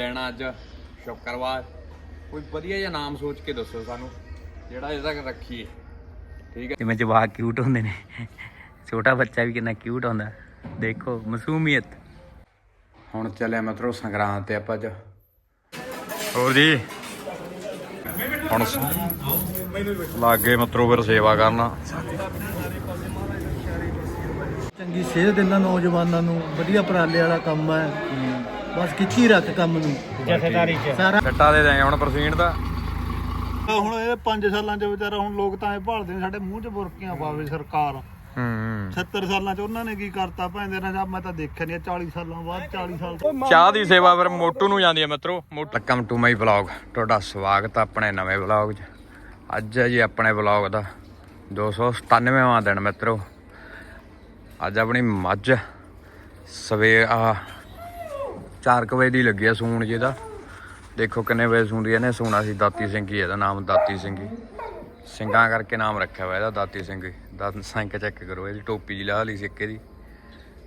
ਲੈਣਾ ਅੱਜ ਸ਼ੁੱਕਰਵਾਰ। ਕੋਈ ਵਧੀਆ ਜਿਹਾ ਨਾਮ ਸੋਚ ਕੇ ਦੱਸੋ ਸਾਨੂੰ ਜਿਹੜਾ ਇਹਦਾ ਰੱਖੀਏ। ਠੀਕ ਹੈ? ਜਿਵੇਂ ਜਵਾਕ ਕਿਊਟ ਹੁੰਦੇ ਨੇ? ਛੋਟਾ ਬੱਚਾ ਵੀ ਕਿੰਨਾ ਕਿਊਟ ਹੁੰਦਾ ਦੇਖੋ ਮਾਸੂਮੀਅਤ। ਹੁਣ ਚੱਲਿਆ ਮਤਰੋ ਸੰਗਰਾਂਦ ਤੇ ਆਪਾਂ ਅੱਜ। ਹੋਰ ਜੀ? ਹੁਣ ਲੱਗੇ ਮਤਰੋ ਫਿਰ ਸੇਵਾ ਕਰਨਾ। ਚੰਗੀ ਸੇਧ ਦਿੰਦਾ ਨੌਜਵਾਨਾਂ ਨੂੰ ਵਧੀਆ ਉਪਰਾਲੇ ਵਾਲਾ ਕੰਮ ਹੈ। ਬਸ ਖਿੱਚੀ ਰੱਖ ਕੰਮ ਨੂੰ। ਜਥੇਦਾਰੀ ਚ। ਸਾਰਾ ਛੱਟਾ ਦੇ ਦੇਂਗੇ ਹੁਣ ਪ੍ਰਸੀਨ ਦਾ। ਹੁਣ ਇਹ 5 ਸਾਲਾਂ ਚ ਵਿਚਾਰਾ ਹੁਣ ਲੋਕ ਤਾਂ ਇਹ ਭਾਲਦੇ ਨੇ ਸਾਡੇ ਮੂੰਹ 'ਚ ਬੁਰਕੀਆਂ ਪਾਵੇ ਸਰਕਾਰ। ਹੂੰ। 70 ਸਾਲਾਂ ਚ ਉਹਨਾਂ ਨੇ ਕੀ ਕਰਤਾ ਭੈਂਦੇ ਨੇ ਜਾਂ ਮੈਂ ਤਾਂ ਦੇਖਿਆ ਨਹੀਂ 40 ਸਾਲਾਂ ਬਾਅਦ 40 ਸਾਲ ਚਾਹ ਦੀ ਸੇਵਾ ਫਿਰ ਮੋਟੂ ਨੂੰ ਜਾਂਦੀ ਹੈ ਮਿੱਤਰੋ ਵੈਲਕਮ ਟੂ ਮਾਈ ਵਲੌਗ ਤੁਹਾਡਾ ਸਵਾਗਤ ਹੈ ਆਪਣੇ ਨਵੇਂ ਵਲੌਗ 'ਚ। ਅੱਜ ਹੈ ਜੀ ਆਪਣੇ ਵਲੌਗ ਦਾ 297ਵਾਂ ਦਿਨ ਮਿੱਤਰੋ। ਅੱਜ ਆਪਣੀ ਮੱਝ ਸਵੇ ਆ 4 ਵਜੇ ਦੀ ਲੱਗੀ ਆ ਸੂਣ ਜੀ ਦਾ। ਦੇਖੋ ਕਿੰਨੇ ਵਜੇ ਸੂੰਦੀ ਇਹਨੇ ਸੂਣਾ ਸੀ ਦਾਤੀ ਸਿੰਘ ਹੀ ਇਹਦਾ ਨਾਮ ਦਾਤੀ ਸਿੰਘ ਹੀ। ਸਿੰਘਾਂ ਕਰਕੇ ਨਾਮ ਰੱਖਿਆ ਹੋਇਆ ਇਹਦਾ ਦਾਤੀ ਸਿੰਘ ਦਾ ਸੰਕ ਚੈੱਕ ਕਰੋ ਇਹਦੀ ਟੋਪੀ ਜੀ ਲਾ ਲਈ ਸਿੱਕੇ ਦੀ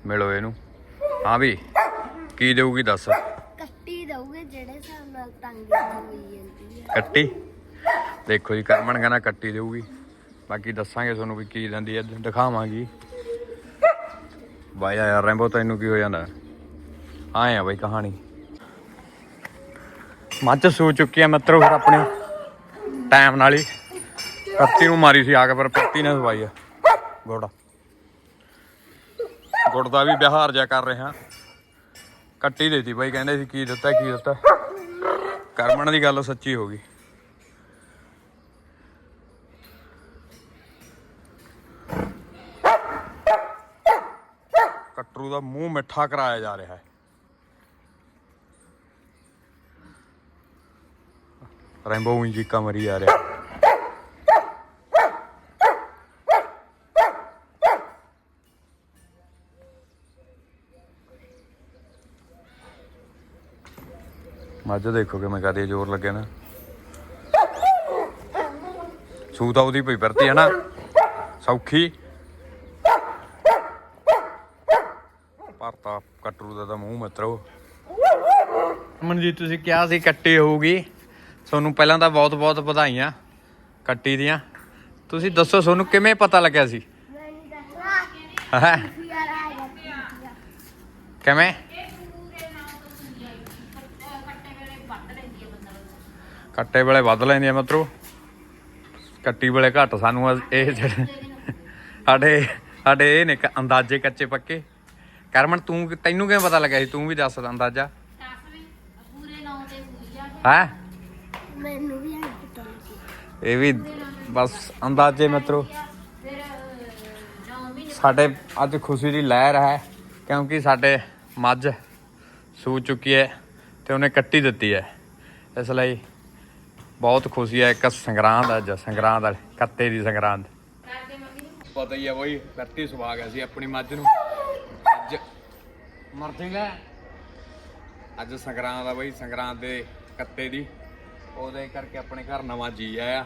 ਮਿਲੋ ਇਹਨੂੰ। ਹਾਂ ਵੀ ਕੀ ਦੇਊਗੀ ਦੱਸ? ਕੱਟੀ ਦਊਗੇ ਜਿਹੜੇ ਹਿਸਾਬ ਨਾਲ ਤੰਗ ਹੋਈ ਜਾਂਦੀ ਹੈ ਕੱਟੀ? ਦੇਖੋ ਜੀ ਕਰਮਨ ਕਹਿੰਦਾ ਕੱਟੀ ਦੇਊਗੀ। ਬਾਕੀ ਦੱਸਾਂਗੇ ਤੁਹਾਨੂੰ ਵੀ ਕੀ ਦਿੰਦੀ ਹੈ ਦਿਖਾਵਾਂਗੀ। ਬਾਈ ਯਾਰ ਰੈਂਬੋ ਤੈਨੂੰ ਕੀ ਹੋ ਜਾਂਦਾ? ਆਏ ਆ ਬਈ ਕਹਾਣੀ। ਮੱਝ ਸੂ ਚੁੱਕੀ ਆ ਮਿੱਤਰੋ ਫਿਰ ਆਪਣੇ। ਟਾਈਮ ਨਾਲ ਹੀ। ਕੱਤੀ ਨੂੰ ਮਾਰੀ ਸੀ ਆ ਕੇ ਫਿਰ ਕੱਤੀ ਨੇ ਸਵਾਈ ਆ। ਗੋੜਾ। ਗੁੜ ਦਾ ਵੀ ਬਿਹਾਰ ਜਾ ਕਰ ਰਿਹਾ। ਕੱਟੀ ਦੇਤੀ ਬਾਈ, ਕਹਿੰਦੇ ਸੀ ਕੀ ਦਿੱਤਾ ਕੀ ਦਿੱਤਾ। ਕਰਮਣ ਦੀ ਗੱਲ ਸੱਚੀ ਹੋ ਗਈ। ਕਟਰੂ ਦਾ ਮੂੰਹ ਮਿੱਠਾ ਕਰਾਇਆ ਜਾ ਰਿਹਾ ਹੈ। ਰੈਂਬੋ ਵੀ ਜੀ ਮਰੀ ਜਾ ਰਿਹਾ। ਮੱਝ ਦੇਖੋ ਕਿ ਮੈਂ ਕਦੇ ਜ਼ੋਰ ਲੱਗੇ ਨਾ। ਸੂ ਤਾਂ ਉਹਦੀ ਪਈ ਵਰਤੀ ਹੈ ਨਾ। ਸੌਖੀ। ਪਰਤਾ ਕਟਰੂ ਦਾ ਤਾਂ ਮੂੰਹ ਮਿੱਤਰੋ ਮਨਜੀਤ, ਤੁਸੀਂ ਕਿਹਾ ਸੀ ਕੱਟੇ ਹੋਊਗੀ। ਤੁਹਾਨੂੰ ਪਹਿਲਾਂ ਤਾਂ ਬਹੁਤ ਬਹੁਤ ਵਧਾਈਆਂ ਕੱਟੀ ਦੀਆਂ। ਤੁਸੀਂ ਦੱਸੋ ਤੁਹਾਨੂੰ ਕਿਵੇਂ ਪਤਾ ਲੱਗਿਆ ਸੀ? ਹੈਂ? ਕਿਵੇਂ? ਕੱਟੇ ਵੇਲੇ ਵੱਧ ਲੈਂਦੀ ਆ ਮਤਰੋ। ਕੱਟੀ ਵੇਲੇ ਘੱਟ ਸਾਨੂੰ ਅਸ- ਇਹ ਜਿਹੜੇ ਸਾਡੇ ਸਾਡੇ ਇਹ ਨੇ ਕ- ਅੰਦਾਜ਼ੇ ਕੱਚੇ ਪੱਕੇ। ਕਰਮਨ ਤੂੰ ਤੈਨੂੰ ਕਿਵੇਂ ਪਤਾ ਲੱਗਿਆ ਸੀ? ਤੂੰ ਵੀ ਦੱਸ ਅੰਦਾਜ਼ਾ। ਹੈ? ਮੈਨੂੰ ਵੀ ਨਹੀਂ ਪਤਾ ਲੱਗੀ ਇਹ ਵੀ ਬਸ ਅੰਦਾਜ਼ੇ ਮਿੱਤਰੋ। ਸਾਡੇ ਅੱਜ ਖੁਸ਼ੀ ਦੀ ਲਹਿਰ ਹੈ ਕਿਉਂਕਿ ਸਾਡੇ ਮੱਝ ਸੂ ਚੁੱਕੀ ਹੈ ਤੇ ਉਹਨੇ ਕੱਟੀ ਦਿੱਤੀ ਹੈ। ਇਸ ਲਈ ਬਹੁਤ ਖੁਸ਼ੀ ਹੈ ਇੱਕ ਸੰਗਰਾਂਦ ਅੱਜ ਸੰਗਰਾਂਦ ਵਾਲੀ ਕੱਤੇ ਦੀ ਸੰਗਰਾਂਦ। ਪਤਾ ਹੀ ਹੈ ਬਈ ਕੱਤੀ ਸੁਭਾਗ ਹੈ ਸੀ ਆਪਣੀ ਮੱਝ ਨੂੰ। ਅੱਜ ਮਰ ਜਾਏਗਾ ਅੱਜ ਸੰਗਰਾਂਦ ਆ ਬਈ ਸੰਗਰਾਂਦ ਦੇ ਕੱਤੇ ਦੀ। ਉਹਦੇ ਕਰਕੇ ਆਪਣੇ ਘਰ ਨਵਾਂ ਜੀ ਆਇਆ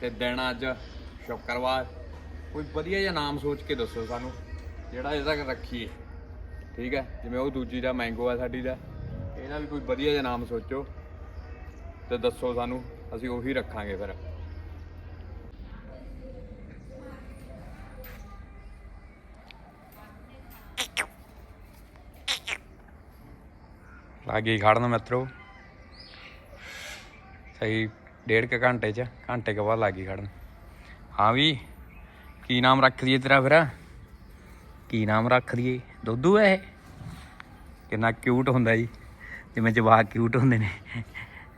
ਤੇ ਦਿਨ ਅੱਜ ਸ਼ੁੱਕਰਵਾਰ। ਕੋਈ ਵਧੀਆ ਜਿਹਾ ਨਾਮ ਸੋਚ ਕੇ ਦੱਸੋ ਸਾਨੂੰ, ਜਿਹੜਾ ਇਹਦਾ ਰੱਖੀਏ। ਠੀਕ ਹੈ? ਜਿਵੇਂ ਉਹ ਦੂਜੀ ਦਾ ਮੈਂਗੋ ਆ ਸਾਡੀ ਦਾ। ਇਹਦਾ ਵੀ ਕੋਈ ਵਧੀਆ ਜਿਹਾ ਨਾਮ ਸੋਚੋ ਤੇ ਦੱਸੋ ਸਾਨੂੰ, ਅਸੀਂ ਉਹੀ ਰੱਖਾਂਗੇ ਫਿਰ। ਲਾਗੇ ਖੜਨਾ ਮਿੱਤਰੋ। ਸਹੀ ਡੇਢ ਕੁ ਘੰਟੇ ਚ, ਘੰਟੇ ਕੇ ਬਾਅਦ ਲੱਗੀ ਖੜਨ। ਹਾਂ ਵੀ, ਕੀ ਨਾਮ ਰੱਖ ਦਈਏ ਤੇਰਾ ਫਿਰ? ਕੀ ਨਾਮ ਰੱਖ ਦਈਏ? ਦੁੱਧੂ ਹੈ ਇਹ? ਕਿੰਨਾ ਕਿਊਟ ਹੁੰਦਾ ਜੀ। ਜਿਵੇਂ ਜਵਾਕ ਕਿਊਟ ਹੁੰਦੇ ਨੇ।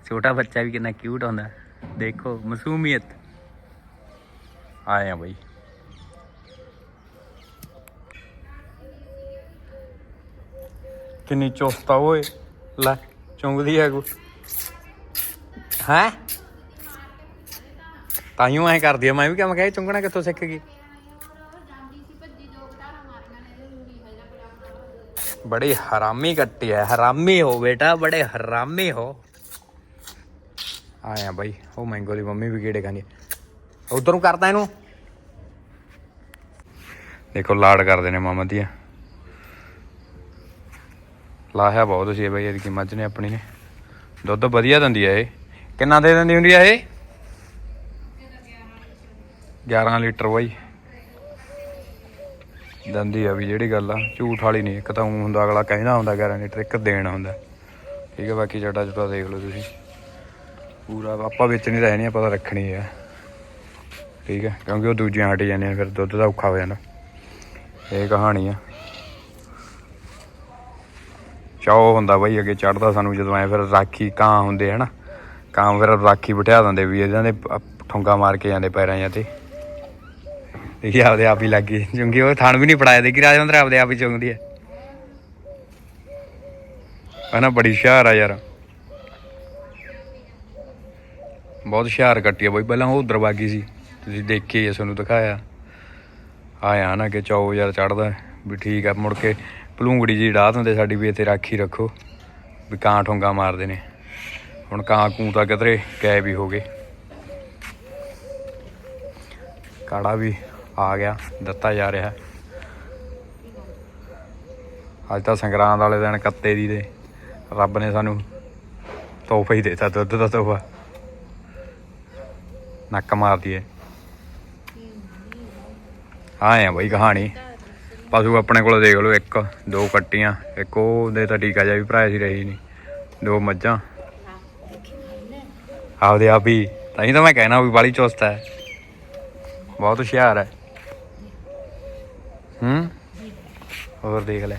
ਛੋਟਾ ਬੱਚਾ ਵੀ ਕਿੰਨਾ ਕਿਊਟ ਹੁੰਦਾ ਦੇਖੋ, ਮਸੂਮੀਅਤ। ਆਏ ਆ ਬਈ। ਕਿੰਨੀ ਚੁਸਤਾ ਓਏ। ਲੈ, ਚੁੰਗਦੀ ਹੈ ਕੋ। ਹੈ? ਤਾਈਓ ਐ ਕਰਦੀ ਆ, ਮੈਂ ਵੀ ਕਿਹਾ, ਮੈਂ ਕਿਹਾ, ਇਹ ਚੁੰਗਣਾ ਕਿੱਥੋਂ ਸਿੱਖ ਗਈ? ਬੜੀ ਹਰਾਮੀ ਕੱਟੀ ਹੈ ਹਰਾਮੀ ਹੋ ਬੇਟਾ, ਬੜੇ ਹਰਾਮੀ ਹੋ। ਆਇਆ ਬਾਈ, ਉਹ ਮੈਂਗੋ ਦੀ ਮੰਮੀ ਵੀ ਕਿਹੜੇ ਖਾਂਦੀ ਉਧਰ ਨੂੰ ਕਰਦਾ ਇਹਨੂੰ? ਦੇਖੋ ਲਾੜ ਕਰਦੇ ਨੇ ਮਾਮਾ ਦੀਆਂ ਲਾਹਿਆ ਬਹੁਤ ਸੀ ਬਈ, ਇਹਦੀ ਮੱਝ ਨੇ ਆਪਣੀ ਨੇ। ਦੁੱਧ ਵਧੀਆ ਦਿੰਦੀ ਆ ਇਹ। ਕਿੰਨਾ ਦੇ ਦਿੰਦੀ ਹੁੰਦੀ ਆ ਇਹ? 11 ਲੀਟਰ ਬਾਈ। ਦੰਦੀ ਆ ਵੀ ਜਿਹੜੀ ਗੱਲ ਆ, ਝੂਠ ਵਾਲੀ ਨਹੀਂ, ਇੱਕ ਤਾਂ ਊਂ ਹੁੰਦਾ ਅਗਲਾ ਕਹਿੰਦਾ ਹੁੰਦਾ 11 ਲੀਟਰ, ਇੱਕ ਦੇਣਾ ਹੁੰਦਾ। ਠੀਕ ਹੈ ਬਾਕੀ ਜੱਟਾ ਜੁਟਾ ਦੇਖ ਲਓ ਤੁਸੀਂ। ਪੂਰਾ ਆਪਾਂ ਵਿੱਚ ਨਹੀਂ ਰਹਿਣੀ ਆਪਾਂ ਤਾਂ ਰੱਖਣੀ ਆ। ਠੀਕ ਹੈ ਕਿਉਂਕਿ ਉਹ ਦੂਜੀਆਂ ਹਟ ਜਾਂਦੀਆਂ ਫਿਰ ਦੁੱਧ ਦਾ ਔਖਾ ਹੋ ਜਾਂਦਾ। ਇਹ ਕਹਾਣੀ ਆ। ਚਾਹ ਹੁੰਦਾ ਬਾਈ, ਅੱਗੇ ਚੜਦਾ ਸਾਨੂੰ ਜਦੋਂ ਐ ਫਿਰ ਰਾਖੀ ਕਾਂ ਹੁੰਦੇ, ਹਨਾ? ਕਾਂ ਫਿਰ ਰਾਖੀ ਬਿਠਾ ਦਿੰਦੇ ਵੀ ਇਹਨਾਂ ਦੇ ਪ- ਠੁੰਗਾ ਮਾਰ ਕੇ ਜਾਂਦੇ ਪੈਰਾਂ ਜਾਂ ਤੇ। ਦੇਖੀ ਆਪਦੇ ਆਪ ਹੀ ਲੱਗੀ ਚੁੰਗੀ ਉਹ ਥਣ ਵੀ ਨਹੀਂ ਪੜਾਇਆ ਦੇਖੀ ਰਾਜਵੰਦਰ ਆਪਦੇ ਆਪ ਹੀ ਚੁੰਗਦੀ ਹੈ। ਹਨਾ ਬੜੀ ਹੁਸ਼ਿਆਰ ਆ ਯਾਰ। ਬਹੁਤ ਹੁਸ਼ਿਆਰ ਕੱਟੀ ਆ ਬਈ, ਪਹਿਲਾਂ ਉਹ ਉਧਰ ਸੀ। ਤੁਸੀਂ ਦੇਖੀ ਹੀ ਤੁਹਾਨੂੰ ਦਿਖਾਇਆ। ਆਇਆ ਨਾ ਕਿ ਚੌ ਯਾਰ ਚੜਦਾ ਵੀ ਠੀਕ ਆ, ਮੁੜ ਕੇ ਭਲੂੰਗੜੀ ਜੀ ਡਾਹ ਦਿੰਦੇ ਸਾਡੀ ਵੀ ਇੱਥੇ ਰਾਖੀ ਰੱਖੋ। ਵੀ ਕਾਂ ਠੋਂਗਾ ਮਾਰਦੇ ਨੇ। ਹੁਣ ਕਾਂ ਕੂੰ ਤਾਂ ਕਿਧਰੇ ਗਾਇਬ ਹੀ ਹੋ ਗਏ। ਕਾੜਾ ਵੀ ਆ ਗਿਆ, ਦਿੱਤਾ ਜਾ ਰਿਹਾ। ਅੱਜ ਤਾਂ ਸੰਗਰਾਂਦ ਵਾਲੇ ਦਿਨ ਕੱਤੇ ਦੀ ਦੇ ਰੱਬ ਨੇ ਸਾਨੂੰ ਤੋਹਫਾ ਹੀ ਦੇਤਾ, ਦੁੱਧ ਦਾ ਤੋਹਫਾ। ਨੱਕ ਮਾਰਦੀ ਏ ਆਏ ਆ ਬਈ ਕਹਾਣੀ। ਪਸ਼ੂ ਆਪਣੇ ਕੋਲ ਦੇਖ ਲਓ, ਇੱਕ, ਦੋ ਕੱਟੀਆਂ, ਇੱਕ ਉਹ ਦੇ ਤਾਂ ਟੀਕਾ ਜਿਹਾ ਵੀ ਭਰਾਇਆ ਸੀ, ਰਹੀ ਨਹੀਂ। ਦੋ ਮੱਝਾਂ। ਆਪਦੇ ਆਪ ਹੀ। ਤਾਂ ਹੀ ਤਾਂ ਮੈਂ ਕਹਿਣਾ ਵੀ ਬਾਲੀ ਚੁਸਤ ਹੈ। ਬਹੁਤ ਹੁਸ਼ਿਆਰ ਹੈ। ਹੂੰ? ਹੋਰ ਦੇਖ ਲੈ।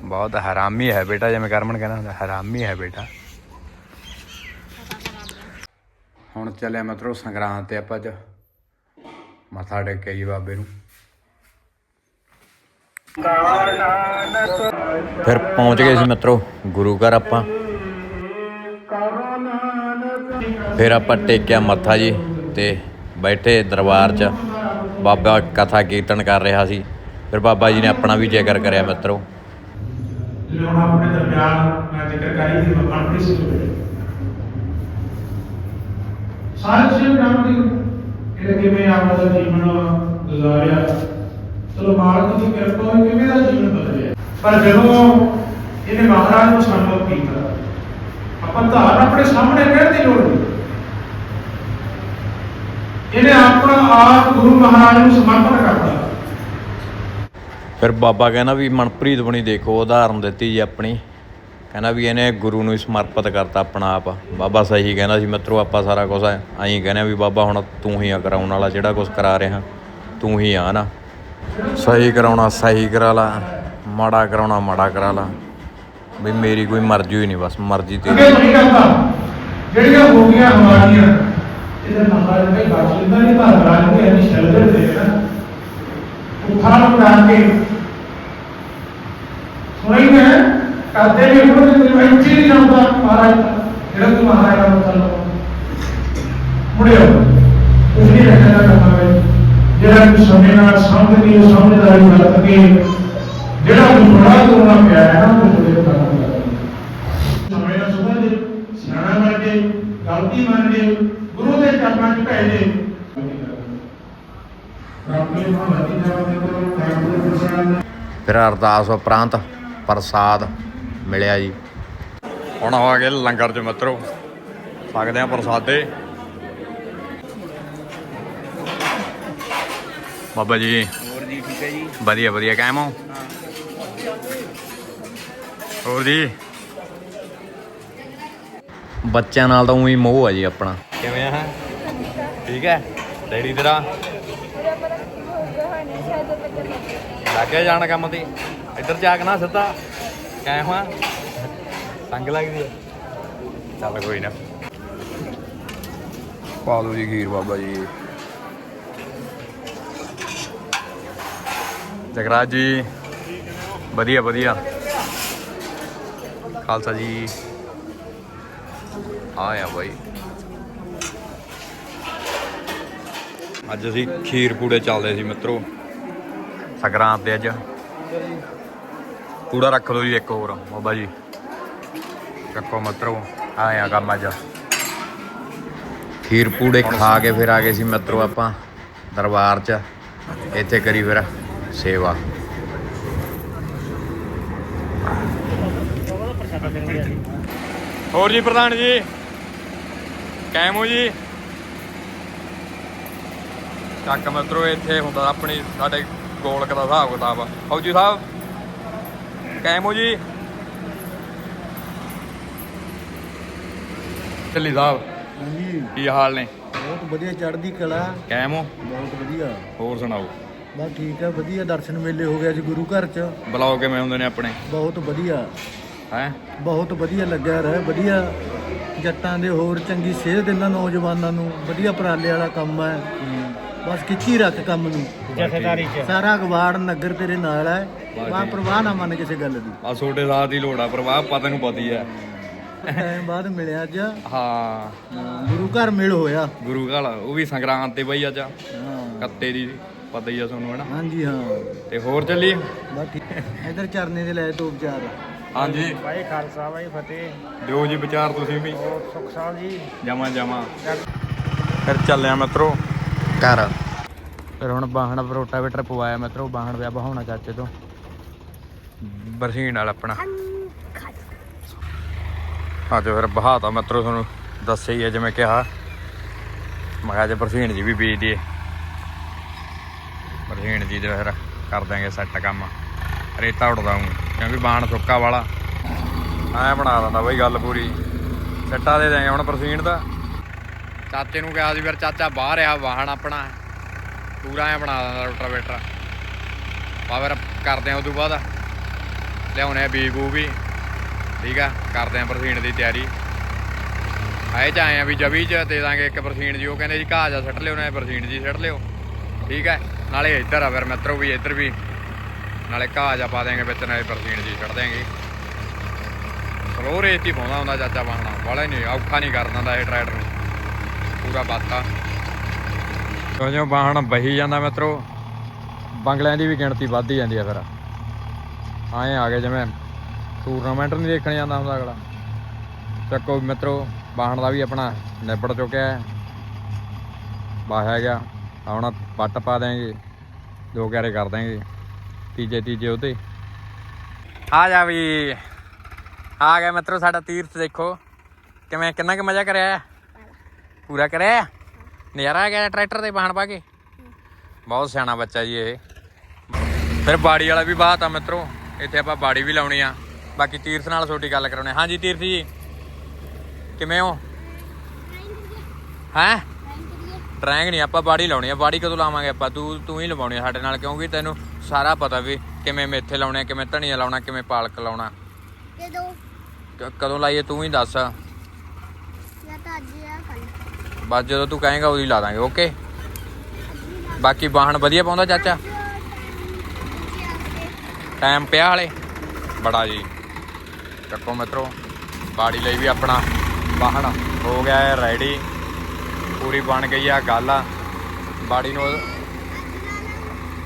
ਬਹੁਤ ਹਰਾਮੀ ਹੈ ਬੇਟਾ, ਜਿਵੇਂ ਕਰਮਨ ਕਹਿੰਦਾ ਹੁੰਦਾ, ਹਰਾਮੀ ਹੈ ਬੇਟਾ। ਹੁਣ ਚੱਲਿਆ ਮਤਲਬ ਸੰਗਰਾਂਦ ਤੇ ਆਪਾਂ ਅੱਜ ਮੱਥਾ ਟੇਕਿਆ ਜੀ ਬਾਬੇ ਨੂੰ। ਫਿਰ ਪਹੁੰਚ ਗਏ ਸੀ ਮਿੱਤਰੋ, ਗੁਰੂ ਘਰ ਆਪਾਂ। ਫਿਰ ਆਪਾਂ ਟੇਕਿਆ ਮੱਥਾ ਜੀ ਤੇ ਬੈਠੇ ਦਰਬਾਰ 'ਚ। ਬਾਬਾ ਕਥਾ ਕੀਰਤਨ ਕਰ ਰਿਹਾ ਸੀ। ਫਿਰ ਬਾਬਾ ਜੀ ਨੇ ਆਪਣਾ ਵੀ ਜ਼ਿਕਰ ਕਰਿਆ ਮਿੱਤਰੋ। ਜਿਹੜੇ ਹੁਣ ਆਪਣੇ ਦਰਮਿਆਨ ਮੈਂ ਜ਼ਿਕਰ ਕਰੀ ਸੀ ਮਨਪ੍ਰੀਤ ਸਿੰਘ ਜੀ ਸਾਰੇ ਸ਼ਿਵ ਨਾਮ ਦੀ ਇਹ ਕਿਵੇਂ ਆਪਣਾ ਜੀਵਨ ਗੁਜ਼ਾਰਿਆ? ਚਲੋ ਮਾਲਕ ਦੀ ਕਿਰਪਾ ਹੋਈ, ਕਿਵੇਂ ਦਾ ਜੀਵਨ ਬਦਲਿਆ? ਪਰ ਜਦੋਂ ਇਹਨੇ ਮਹਾਰਾਜ ਨੂੰ ਸੰਬੋਧ ਕੀਤਾ, ਆਪਾਂ ਧਾਰਨ ਆਪਣੇ ਸਾਹਮਣੇ ਕਹਿਣ ਦੀ ਲੋੜ ਨਹੀਂ ਇਹਨੇ ਆਪਣਾ ਆਪ ਗੁਰੂ ਮਹਾਰਾਜ ਨੂੰ ਸਮਰਪਣ ਕਰਤਾ ਫਿਰ ਬਾਬਾ ਕਹਿੰਦਾ ਵੀ ਮਨਪ੍ਰੀਤ ਬਣੀ ਦੇਖੋ ਉਦਾਹਰਨ ਦਿੱਤੀ ਜੀ ਆਪਣੀ। ਕਹਿੰਦਾ ਵੀ ਇਹਨੇ ਗੁਰੂ ਨੂੰ ਸਮਰਪਿਤ ਕਰਤਾ ਆਪਣਾ ਆਪ। ਬਾਬਾ ਸਹੀ ਕਹਿੰਦਾ ਸੀ ਮਿੱਤਰੋ ਆਪਾਂ ਸਾਰਾ ਕੁਝ ਐਂ ਕਹਿੰਦੇ ਵੀ ਬਾਬਾ ਹੁਣ ਤੂੰ ਹੀ ਆ ਕਰਾਉਣ ਵਾਲਾ ਜਿਹੜਾ ਕੁਝ ਕਰਾ ਰਿਹਾ ਤੂੰ ਹੀ ਆ ਨਾ। ਸਹੀ ਕਰਾਉਣਾ ਸਹੀ ਕਰਾ ਲਾ। ਮਾੜਾ ਕਰਾਉਣਾ ਮਾੜਾ ਕਰਾ ਲਾ। ਵੀ ਮੇਰੀ ਕੋਈ ਮਰਜ਼ੀ ਹੀ ਨਹੀਂ ਬਸ ਮਰਜ਼ੀ ਤੇਰੀ। ਜਿਹੜੀਆਂ ਹੋ ਗਈਆਂ ਹਮਾਰੀਆਂ ਇਹਦੇ ਮਹਾਰਾਜ ਦੇ ਬਾਸ਼ਿੰਦਾ ਨਹੀਂ ਤਾਂ ਰਾਜ ਨੂੰ ਇੰਨੀ ਸ਼ਰਧਾ ਦੇ ਨਾ ਉਠਾਣ ਬਣਾ ਕੇ ਸੁਣੀ ਮੈਂ ਕਰਦੇ ਵੀ ਹੁਣ ਤੇ ਮੈਂ ਇੱਥੇ ਨਹੀਂ ਜਾਂਦਾ ਮਹਾਰਾਜ ਜਿਹੜਾ ਤੂੰ ਮਹਾਰਾਜ ਦਾ ਮਤਲਬ ਮੁੜਿਓ ਉਹ ਨਹੀਂ ਰੱਖਣਾ ਕਰਨਾ ਵੇ ਜਿਹੜਾ ਕਿ ਸਮੇਂ ਨਾਲ ਸਮਝ ਕੇ ਸਮਝਦਾਰੀ ਵਰਤ ਕੇ ਜਿਹੜਾ ਗੁਰਬੜਾ ਕਰਨਾ ਪਿਆ ਹੈ ਨਾ ਉਹ ਉਹਦੇ ਕਰਨਾ ਸਮੇਂ ਨਾਲ ਸੁਭਾ ਦੇ ਸਿਆਣਾ ਬਣ ਕੇ ਗਲਤੀ ਮੰਨ ਕੇ ਗੁਰੂ ਦੇ ਚਰਨਾਂ 'ਚ ਪੈ ਜੇ ਰੱਬ ਨੇ। ਮਹਾਂਤੀ ਜਵਾਬ ਦੇ ਕਰੋ ਕਾਇਮ ਦੇ ਪ੍ਰਸਾਦ ਫਿਰ ਅਰਦਾਸ ਉਪਰੰਤ ਪ੍ਰਸਾਦ ਮਿਲਿਆ ਜੀ। ਹੁਣ ਆ ਗਏ ਲੰਗਰ ਚ ਮਿੱਤਰੋ। ਸਕਦੇ ਆ ਪ੍ਰਸਾਦੇ। ਬਾਬਾ ਜੀ। ਹੋਰ ਜੀ ਠੀਕ ਹੈ ਜੀ? ਵਧੀਆ ਵਧੀਆ। ਕਾਇਮ ਹੋ। ਹੋਰ ਜੀ? ਬੱਚਿਆਂ ਨਾਲ ਤਾਂ ਉਹੀ ਮੋਹ ਆ ਜੀ ਆਪਣਾ। ਕਿਵੇਂ ਆ? ਠੀਕ ਹੈ? ਡੈਡੀ ਤੇਰਾ? ਲੱਗੇ ਜਾਣ ਕੰਮ ਤੇ। ਇੱਧਰ ਜਾ ਕੇ ਨਾ ਸਿੱਧਾ। ਕਾਇਮ ਹੋਆ ਸੰਗ ਲੱਗਦੀ ਹੈ। ਚੱਲ ਕੋਈ ਨਾ। ਪਾ ਲਓ ਜੀ ਖੀਰ ਬਾਬਾ ਜੀ। ਜਗਰਾਜ ਜੀ, ਵਧੀਆ ਵਧੀਆ। ਖਾਲਸਾ ਜੀ। ਆਇਆ ਬਾਈ। ਅੱਜ ਅਸੀਂ ਖੀਰ ਪੂੜੇ ਚੱਲਦੇ ਸੀ ਮਿੱਤਰੋ। ਸੰਗਰਾਂਦ ਦੇ ਅੱਜ। ਪੂੜਾ ਰੱਖ ਲਓ ਜੀ ਇੱਕ ਹੋਰ। ਬਾਬਾ ਜੀ, ਚੱਕੋ ਮਿੱਤਰੋ ਆਇਆ ਕੰਮ ਅੱਜ। ਖੀਰ ਪੂੜੇ ਖਾ ਕੇ ਫਿਰ ਆ ਗਏ ਸੀ ਮਿੱਤਰੋ ਆਪਾਂ ਦਰਬਾਰ 'ਚ। ਇੱਥੇ ਕਰੀ ਫਿਰ ਸੇਵਾ। ਹੋਰ ਜੀ ਪ੍ਰਧਾਨ ਜੀ ਕਾਇਮ ਜੀ? ਚੱਕ ਮਿੱਤਰੋ ਇੱਥੇ ਹੁੰਦਾ ਆਪਣੀ ਸਾਡੇ ਗੋਲਕ ਦਾ ਹਿਸਾਬ ਕਿਤਾਬ ਫੌਜੀ ਸਾਹਿਬ ਕਾਇਮ ਹੋ ਜੀ? ਚੱਲੀ ਸਾਹਿਬ ਹਾਂਜੀ। ਕੀ ਹਾਲ ਨੇ? ਬਹੁਤ ਵਧੀਆ ਚੜ੍ਹਦੀ ਕਲਾ। ਕਾਇਮ ਹੋ? ਬਹੁਤ ਵਧੀਆ। ਹੋਰ ਸੁਣਾਓ? ਬਸ ਠੀਕ ਹੈ ਵਧੀਆ ਦਰਸ਼ਨ ਮੇਲੇ ਹੋ ਗਿਆ ਜੀ ਗੁਰੂ ਘਰ ਚ। ਬਲੌਗ ਕਿਵੇਂ ਹੁੰਦੇ ਨੇ ਆਪਣੇ? ਬਹੁਤ ਵਧੀਆ। ਹੈ? ਬਹੁਤ ਵਧੀਆ ਲੱਗਿਆ ਰਹੇ ਵਧੀਆ ਜੱਟਾਂ ਦੇ ਹੋਰ ਚੰਗੀ ਸੇਧ ਇਹਨਾਂ ਨੌਜਵਾਨਾਂ ਨੂੰ ਵਧੀਆ ਉਪਰਾਲੇ ਵਾਲਾ ਕੰਮ ਹੈ। ਬਸ ਖਿੱਚੀ ਰੱਖ ਕੰਮ ਨੂੰ। ਜਥੇਦਾਰੀ ਸਾਰਾ ਅਗਵਾੜ ਨਗਰ ਤੇਰੇ ਨਾਲ ਹੈ। ਵਾਹ ਪ੍ਰਵਾਹ ਨਾ ਮੰਨ ਕਿਸੇ ਗੱਲ ਦੀ। ਆ ਛੋਟੇ ਸਾਥ ਦੀ ਲੋੜ ਆ ਪ੍ਰਭਾਵ ਪਤਾ ਨੂੰ ਪਤੀ ਹੈ ਟਾਈਮ ਬਾਅਦ ਮਿਲਿਆ ਅੱਜ। ਹਾਂ। ਗੁਰੂ ਘਰ ਮਿਲ ਹੋਇਆ। ਗੁਰੂ ਘਰ ਉਹ ਵੀ ਸੰਗਰਾਂਦ ਤੇ ਬਈ ਅੱਜ। ਹਾਂ। ਕੱਤੇ ਦੀ ਪਤਾ ਹੀ ਆ ਤੁਹਾਨੂੰ ਹਨਾ? ਹਾਂਜੀ ਹਾਂ। ਤੇ ਹੋਰ ਚੱਲੀ ਬਸ ਠੀਕ ਇਧਰ ਚਰਨੇ ਦੇ ਲੈ ਤੋਂ ਵਿਚਾਰ। ਹਾਂਜੀ। ਭਾਈ ਖਾਲਸਾ ਭਾਈ ਫਤਿਹ। ਦਿਓ ਜੀ ਵਿਚਾਰ ਤੁਸੀਂ ਵੀ। ਸੁਖ ਸਾਹਿਬ ਜੀ। ਜਮਾ ਜਮਾ। ਫਿਰ ਚੱਲਿਆ ਮਿੱਤਰੋ। ਘਰ। ਫਿਰ ਹੁਣ ਬਾਹਣ ਰੋਟਾਵੇਟਰ ਪਵਾਇਆ ਮਿੱਤਰੋ ਬਾਹਣ ਵਿਆਹ ਬਹਾਉਣਾ ਚਾਚੇ ਤੋਂ। ਬਰਸੀਨ ਵਾਲਾ ਆਪਣਾ। ਅੱਜ ਫਿਰ ਬਹਾਤਾ ਮਿੱਤਰੋ ਤੁਹਾਨੂੰ ਦੱਸਿਆ ਹੀ ਹੈ ਜਿਵੇਂ ਕਿਹਾ। ਮੈਂ ਕਿਹਾ ਅੱਜ ਬਰਸੀਨ ਜੀ ਵੀ ਬੀਜ ਦੀਏ ਬਰਸੀਨ ਜੀ ਦੇ ਫਿਰ ਕਰ ਦਾਂਗੇ ਸੈੱਟ ਕੰਮ। ਰੇਤਾ ਉੜਦਾ ਹੂੰ, ਕਿਉਂਕਿ ਬਾਹਣ ਸੁੱਕਾ ਵਾਲਾ। ਐ ਬਣਾ ਦਿੰਦਾ ਬਈ ਗੱਲ ਪੂਰੀ। ਸੱਟਾ ਦੇ ਦਾਂਗੇ ਹੁਣ ਬਰਸੀਨ ਦਾ। ਚਾਚੇ ਨੂੰ ਕਿਹਾ ਸੀ ਫਿਰ ਚਾਚਾ ਬਾਹਰ ਆ ਵਾਹਣ ਆਪਣਾ। ਪੂਰਾ ਐ ਬਣਾ ਦਿੰਦਾ ਰੋਟਾਵੇਟਰ ਪਾ ਫਿਰ ਕਰਦੇ ਆ ਉਦੋਂ ਬਾਅਦ। ਲਿਆਉਣੇ ਆ ਬੀਜ ਬੂ ਵੀ। ਠੀਕ ਆ, ਕਰਦੇ ਆ ਬਰਸੀਨ ਦੀ ਤਿਆਰੀ। ਆਏ ਚ ਆਏ ਆ ਵੀ ਜਵੀ ਚ ਦੇ ਦਾਂਗੇ ਇੱਕ ਬਰਸੀਨ ਜੀ। ਉਹ ਕਹਿੰਦੇ ਜੀ ਘਾਹ ਜਾ ਸੱਟ ਲਿਓ ਨਾ ਪਰਸੀਣ ਜੀ ਸੱਟ ਲਿਓ। ਠੀਕ ਹੈ ਨਾਲੇ ਇੱਧਰ ਆ ਫਿਰ ਮਿੱਤਰੋ ਵੀ, ਇੱਧਰ ਵੀ। ਨਾਲੇ ਘਾਹ ਜਾ ਪਾ ਦੇਾਂਗੇ ਵਿੱਚ, ਨਾਲੇ ਬਰਸੀਨ ਜੀ ਛੱਡ ਦੇਾਂਗੇ ਸਲੋ ਰੇਤ ਹੀ ਪਾਉਂਦਾ ਹੁੰਦਾ ਚਾਚਾ ਬਾਹਣਾ ਵਾਲਾ ਨਹੀਂ, ਔਖਾ ਨਹੀਂ ਕਰ ਦਿੰਦਾ ਇਹ ਟਰੈਕਟਰ। ਨੂੰ ਪੂਰਾ ਬਾਤਾ। ਕਿਉਂ ਜਿਉਂ ਬਾਹਣ ਬਹੀ ਜਾਂਦਾ ਮਿੱਤਰੋ। ਬੰਗਲਿਆਂ ਦੀ ਵੀ ਗਿਣਤੀ ਵੱਧਦੀ ਜਾਂਦੀ ਆ ਫਿਰ। ਆਏ ਆ ਗਏ ਜਿਵੇਂ ਟੂਰਨਾਮੈਂਟ ਨਹੀਂ ਦੇਖਣ ਜਾਂਦਾ ਹੁੰਦਾ ਅਗਲਾ। ਚੱਕੋ ਮਿੱਤਰੋ, ਬਾਹਣ ਦਾ ਵੀ ਆਪਣਾ ਨਿਬੜ ਚੁੱਕਿਆ ਹੈ। ਬਾਹਿਆ ਗਿਆ ਹੁਣ ਪੱਟ ਪਾ ਦੇਾਂਗੇ ਦੋ ਕਿਆਰੇ ਕਰ ਦਾਂਗੇ ਤੀਜੇ ਤੀਜੇ ਉਹਦੇ। ਆ ਜਾ ਵੀ। ਆ ਗਿਆ ਮਿੱਤਰੋ ਸਾਡਾ ਤੀਰਥ ਦੇਖੋ। ਕਿਵੇਂ, ਕਿੰਨਾ ਕੁ ਮਜ਼ਾ ਕਰਿਆ ਪੂਰਾ ਕਰਿਆ? ਨਜ਼ਾਰਾ ਆ ਗਿਆ ਟਰੈਕਟਰ ਤੇ ਬਾਹਣ ਪਾ ਕੇ। ਬਹੁਤ ਸਿਆਣਾ ਬੱਚਾ ਜੀ ਇਹ। ਫਿਰ ਬਾੜੀ ਵਾਲਾ ਵੀ ਬਾਤ ਆ ਮਿੱਤਰੋ। ਇੱਥੇ ਆਪਾਂ ਬਾੜੀ ਵੀ ਲਾਉਣੀ ਆ। ਬਾਕੀ ਤੀਰਥ ਨਾਲ ਛੋਟੀ ਗੱਲ ਕਰਾਉਣੇ ਹਾਂਜੀ ਤੀਰਥ ਜੀ ਕਿਵੇਂ ਹੋ? ਹੈਂ? ਟਰੈਂਗ ਨਹੀਂ ਆਪਾਂ ਬਾੜੀ ਲਾਉਣੀ ਆ। ਬਾੜੀ ਕਦੋਂ ਲਾਵਾਂਗੇ ਆਪਾਂ? ਤੂੰ ਤੂੰ ਹੀ ਲਵਾਉਣੀ ਆ ਸਾਡੇ ਨਾਲ ਕਿਉਂਕਿ ਤੈਨੂੰ ਸਾਰਾ ਪਤਾ ਵੀ ਕਿਵੇਂ ਮੇਥੇ ਲਾਉਣੇ ਆ, ਕਿਵੇਂ ਧਨੀਆ ਲਾਉਣਾ ਕਿਵੇਂ ਪਾਲਕ ਲਾਉਣਾ। ਜਦੋਂ ਕ- ਕਦੋਂ ਲਾਈਏ ਤੂੰ ਹੀ ਦੱਸ। ਬਸ ਜਦੋਂ ਤੂੰ ਕਹੇਗਾ ਉਦੋਂ ਹੀ ਲਾ ਦਾਂਗੇ ਓਕੇ ਬਾਕੀ ਵਾਹਣ ਵਧੀਆ ਪਾਉਂਦਾ ਚਾਚਾ? ਟਾਈਮ ਪਿਆ ਹਲੇ? ਬੜਾ ਜੀ। ਚੱਕੋ ਮਿੱਤਰੋ, ਬਾੜੀ ਲਈ ਵੀ ਆਪਣਾ ਵਾਹਣ ਹੋ ਗਿਆ ਹੈ ਰੈਡੀ ਪੂਰੀ ਬਣ ਗਈ ਆ ਗੱਲ ਆ। ਬਾੜੀ ਨੂੰ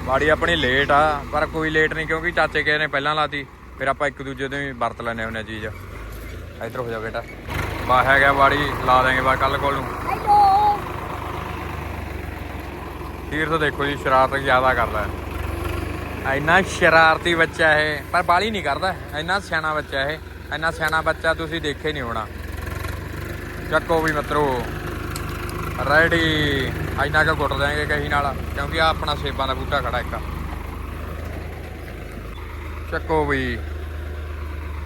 ਬਾੜੀ ਆਪਣੀ ਲੇਟ ਆ, ਪਰ ਕੋਈ ਲੇਟ ਨਹੀਂ, ਕਿਉਂਕਿ ਚਾਚੇ ਕਿਸੇ ਨੇ ਪਹਿਲਾਂ ਲਾਤੀ, ਫਿਰ ਆਪਾਂ ਇੱਕ ਦੂਜੇ ਤੋਂ ਹੀ ਵਰਤ ਲੈਨੇ ਹੁੰਨੇ ਆ ਚੀਜ਼। ਇੱਧਰ ਹੋ ਜਾ ਬੇਟਾ। ਬਾ ਹੈਗਾ ਬਾੜੀ, ਲਾ ਦਾਂਗੇ ਬਾ ਕੱਲ ਕੋਲ ਨੂੰ ਹੈਲੋ ਤੀਰਥ ਦੇਖੋ ਜੀ, ਸ਼ਰਾਰਤ ਜ਼ਿਆਦਾ ਕਰਦਾ ਹੈ। ਇੰਨਾ ਸ਼ਰਾਰਤੀ ਬੱਚਾ ਇਹ, ਪਰ ਬਾਲੀ ਨਹੀਂ ਕਰਦਾ। ਇੰਨਾ ਸਿਆਣਾ ਬੱਚਾ ਇਹ, ਇੰਨਾ ਸਿਆਣਾ ਬੱਚਾ ਤੁਸੀਂ ਦੇਖੇ ਨਹੀਂ ਹੋਣਾ। ਚੱਕੋ ਵੀ ਮਿੱਤਰੋ ਰੈਡੀ ਇੰਨਾ ਕੁ ਗੁੱਟ ਦੇਾਂਗੇ ਕਹੀ ਨਾਲ, ਕਿਉਂਕਿ ਆ ਆਪਣਾ ਸੇਬਾਂ ਦਾ ਬੂਟਾ ਖੜਾ ਇੱਕ। ਚੱਕੋ ਵੀ।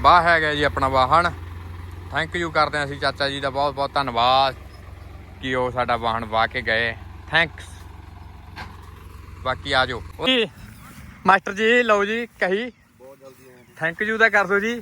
ਬਾਹ ਹੈਗਾ ਜੀ ਆਪਣਾ ਵਾਹਣ ਥੈਂਕ ਯੂ ਕਰਦੇ ਹਾਂ ਅਸੀਂ ਚਾਚਾ ਜੀ ਦਾ ਬਹੁਤ ਬਹੁਤ ਧੰਨਵਾਦ ਕਿ ਉਹ ਸਾਡਾ ਵਾਹਣ ਵਾਹ ਕੇ ਗਏ। ਥੈਂਕਸ ਬਾਕੀ ਆ ਜਾਓ। ਮਾਸਟਰ ਜੀ ਲਓ ਜੀ ਕਹੀ। ਬਹੁਤ ਜਲਦੀ ਥੈਂਕ ਯੂ ਦਾ ਕਰ ਦਿਓ ਜੀ।